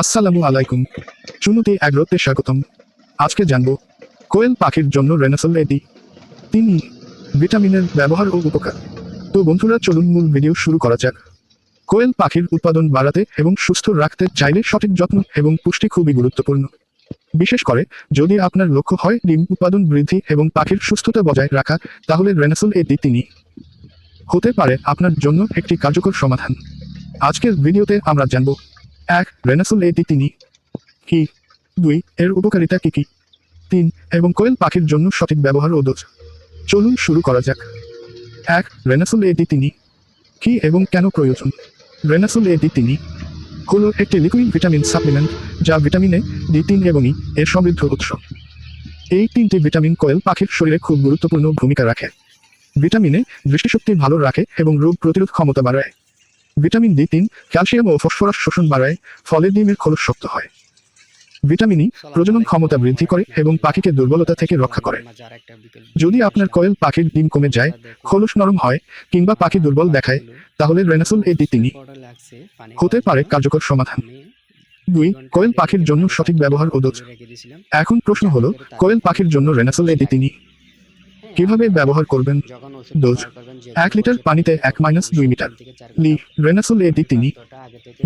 আসসালামু আলাইকুম। চুনুতে অ্যাগ্রোতে স্বাগতম। আজকে জানব, কোয়েল পাখির জন্য রেনাসল এটি তিনি ভিটামিনের ব্যবহার ও উপকার। তো বন্ধুরা, চলুন মূল ভিডিও শুরু করা যাক। কোয়েল পাখির উৎপাদন বাড়াতে এবং সুস্থ রাখতে চাইলে সঠিক যত্ন এবং পুষ্টি খুবই গুরুত্বপূর্ণ। বিশেষ করে, যদি আপনার লক্ষ্য হয় ডিম উৎপাদন বৃদ্ধি এবং পাখির সুস্থতা বজায় রাখা, তাহলে রেনাসল এটি তিনি। হতে পারে আপনার জন্য একটি কার্যকর সমাধান। আজকের ভিডিওতে আমরা জানব এক রেনাসল এটি তিনি কি? দুই, এর উপকারিতা কি কি? তিন, এবং কোয়েল পাখির জন্য সঠিক ব্যবহার ও দোষ চলুন শুরু করা যাক। এক রেনাসল এটি তিনি কি এবং কেন প্রয়োজন? রেনাসল এটি তিনি হল একটি লিকুইড ভিটামিন সাপ্লিমেন্ট যা ভিটামিনে ডি তিন এবং ই এর সমৃদ্ধ উৎস। এই তিনটি ভিটামিন কোয়েল পাখির শরীরে খুব গুরুত্বপূর্ণ ভূমিকা রাখে। ভিটামিনে দৃষ্টিশক্তি ভালো রাখে এবং রোগ প্রতিরোধ ক্ষমতা বাড়ায়। ভিটামিন ডি তিন ক্যালসিয়াম ও ফসফরাস শোষণ বাড়ায় ফলে ডিমের খোলস শক্ত হয়। ভিটামিন ই প্রজনন ক্ষমতা বৃদ্ধি করে এবং পাখিকে দুর্বলতা থেকে রক্ষা করে। যদি আপনার কয়েল পাখির ডিম কমে যায় খোলস নরম হয় কিংবা পাখি দুর্বল দেখায় তাহলে রেনাসুল এটি তিনি হতে পারে কার্যকর সমাধান। দুই কোয়েল পাখির জন্য সঠিক ব্যবহার ও দোষ এখন প্রশ্ন হলো কোয়েল পাখির জন্য রেনাসুল এটি তিনি কীভাবে ব্যবহার করবেন? ডোজ এক লিটার পানিতে এক মাইনাস দুই মিটার। লি রেনাসল এটি তিনি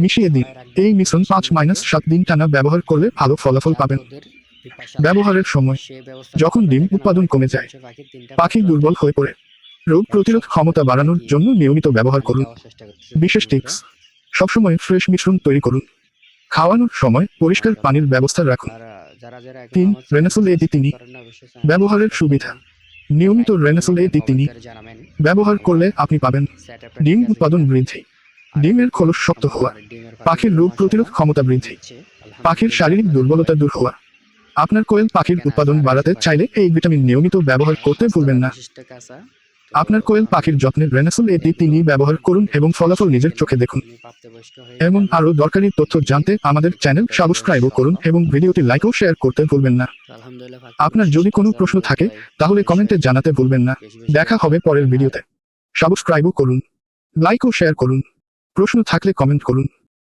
মিশিয়ে দিন। এই মিশ্রণ পাঁচ মাইনাস সাত দিন টানা ব্যবহার করলে ভালো ফলাফল পাবেন। ব্যবহারের সময় যখন ডিম উৎপাদন কমে যায় পাখি দুর্বল হয়ে পড়ে। রোগ প্রতিরোধ ক্ষমতা বাড়ানোর জন্য নিয়মিত ব্যবহার করুন। বিশেষ টিপস সবসময় ফ্রেশ মিশ্রণ তৈরি করুন। খাওয়ানোর সময় পরিষ্কার পানির ব্যবস্থা রাখুন। তিন রেনাসল এটি তিনি ব্যবহারের সুবিধা। নিয়মিত রেনাসল এটি তিনি ব্যবহার করলে আপনি পাবেন ডিম উৎপাদন বৃদ্ধি। ডিমের খোলস শক্ত হওয়া। পাখির রোগ প্রতিরোধ ক্ষমতা বৃদ্ধি। পাখির শারীরিক দুর্বলতা দূর হওয়া। আপনার কোয়েল পাখির উৎপাদন বাড়াতে চাইলে এই ভিটামিন নিয়মিত ব্যবহার করতে ভুলবেন না। আপনার কোয়েল পাখির যত্নের রেনাসল এটি তিনি ব্যবহার করুন এবং ফলাফল নিজের চোখে দেখুন। এমন আরও দরকারি তথ্য জানতে আমাদের চ্যানেল সাবস্ক্রাইবও করুন এবং ভিডিওটি লাইক ও শেয়ার করতে ভুলবেন না। আপনার যদি কোনো প্রশ্ন থাকে, তাহলে কমেন্টে জানাতে ভুলবেন না। দেখা হবে পরের ভিডিওতে। সাবস্ক্রাইবও করুন, লাইক ও শেয়ার করুন। প্রশ্ন থাকলে কমেন্ট করুন।